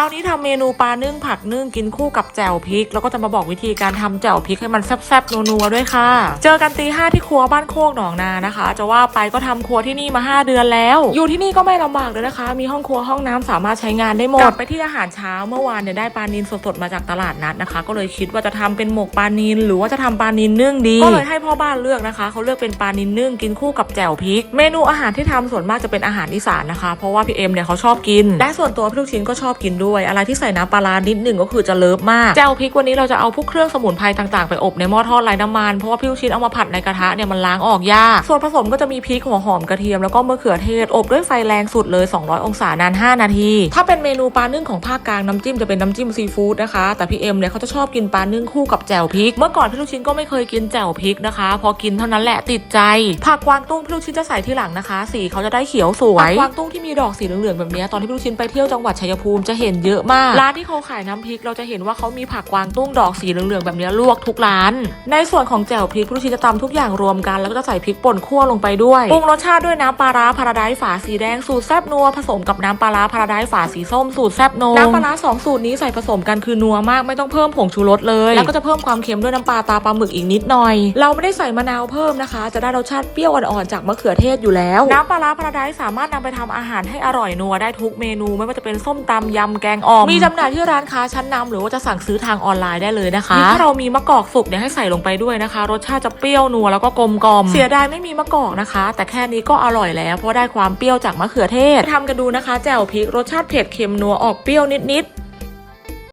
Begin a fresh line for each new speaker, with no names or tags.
านี้ทำเมนูปลานึ่งผักนึ่งกินคู่กับแจ่วพริก แล้วก็จะมาบอกวิธีการทำแจ่วพริกให้มันแซ่บๆนัวๆด้วยค่ะ เจอกันตีห้าที่ครัวบ้านโคกหนองนานะคะ จะว่าไปก็ทำครัวที่นี่มา 5 เดือนแล้ว อยู่ที่นี่ก็ไม่ลำบากเลยนะคะ มีห้องครัวห้องน้ำสามารถใช้งานได้หมดกลับไปที่อาหารเช้าเมื่อวานเนี่ยได้ปลานินสดๆมาจากตลาดนัดนะคะ ก็เลยคิดว่าจะทำเป็นหมกปลานินหรือว่าจะทำปลานินนึ่งดี ก็เลยให้พ่อบ้านเลือกนะคะเขาเลือกเป็นปลานินนึ่งกินคู่กับแจ่วพริก เมนูอาหารที่ทำส่วนมากจะเป็นอาหารอีสานนะคะ เพราะว่าพี่เอ็มเนี่ยเขาชอบกิน และส่วนตัวพี่ลูกชิ้นก็ชอบกินด้วยอะไรที่ใส่น้ำปลาร้านิดหนึ่งก็คือจะเลิฟมากแจ่วพริกวันนี้เราจะเอาพวกเครื่องสมุนไพรต่างๆ ไปอบในหม้อทอดไร้น้ำมัน เพราะว่าพี่ลูกชิ้นเอามาผัดในกระทะเนี่ยมันล้างออกยาก ส่วนผสมก็จะมีพริกหัวหอมกระเทียมแล้วก็มะเขือเทศอบด้วยไฟแรงสุดเลย 200 องศานาน 5 นาที ถ้าเป็นเมนูปลานึ่งของภาคกลางน้ำจิ้มจะเป็นน้ำจิ้มซีฟู้ดนะคะ แต่พี่เอ็มเนี่ยเขาจะชอบกินปลานึ่งคู่กับแจ่วพริก เมื่อก่อนพี่ลูกชิ้นก็ไม่เคยกินแจ่วพริกนะคะ พอกินเท่านั้นแหละติดใจ ผักกวางตุ้งพี่ลูกชิ้นจะใส่ที่หลังนะคะ สีเขาจะได้เขียวสวย ผักกวางตุ้งที่มีดอกสีเหลืองๆแบบนี้ตอนที่พี่ลูกชิ้นไปเที่ยวจังหวัดชัยภูมิจะเห็นเยอะมาก ร้านที่เขาขายน้ำพริกเราจะเห็นว่าเขามีผักกวางตุ้งดอกสีเหลืองๆแบบเนี้ยลวกทุกร้าน ในส่วนของแจ่วพริกพี่ลูกชิ้นจะตำทุกอย่างรวมกัน แล้วก็จะใส่พริกป่นคั่วลงไปด้วยปรุงรสชาติด้วยน้ำปลาร้าพาราไดซ์ฝาสีแดงสูตรแซบนัวผสมกับน้ำปลาร้าพาราไดซ์ฝาสีส้มสูตรแซบนงน้ำปลาร้าสองสูตรนี้ใส่ผสมกันคือนัวมากไม่ต้องเพิ่มผงชูรสเลย แล้วก็จะเพิ่มความเค็มด้วยน้ำปลาตาปลาหมึกอีกนิดหน่อย เราไม่ได้ใส่มะนาวเพิ่มนะคะ จะได้รสชาติเปรี้ยวอ่อนๆจากมะเขือเทศอยู่แล้ว น้ำปลาร้าพาราไดซ์สามารถนำไปทำอาหารให้อร่อยนัวได้ทุกเมนูไม่ว่าจะเป็นส้มตำยำแกงอ่อม มีจำหน่ายที่ร้านค้าชั้นนำหรือว่าจะสั่งซื้อทางออนไลน์ได้เลยนะคะถ้าเรามีมะกอกสุกเนี่ยให้ใส่ลงไปด้วยนะคะ รสชาติจะเปรี้ยวนัวแล้วก็กลมกล่อม เสียดายไม่มีมะกอกนะคะ แต่แค่นี้ก็อร่อยแล้วเพราะได้ความเปรี้ยวจากมะเขือเทศทำกันดูนะคะ แจ่วพริกรสชาติเผ็ดเค็มนัวออกเปรี้ยวนิดๆ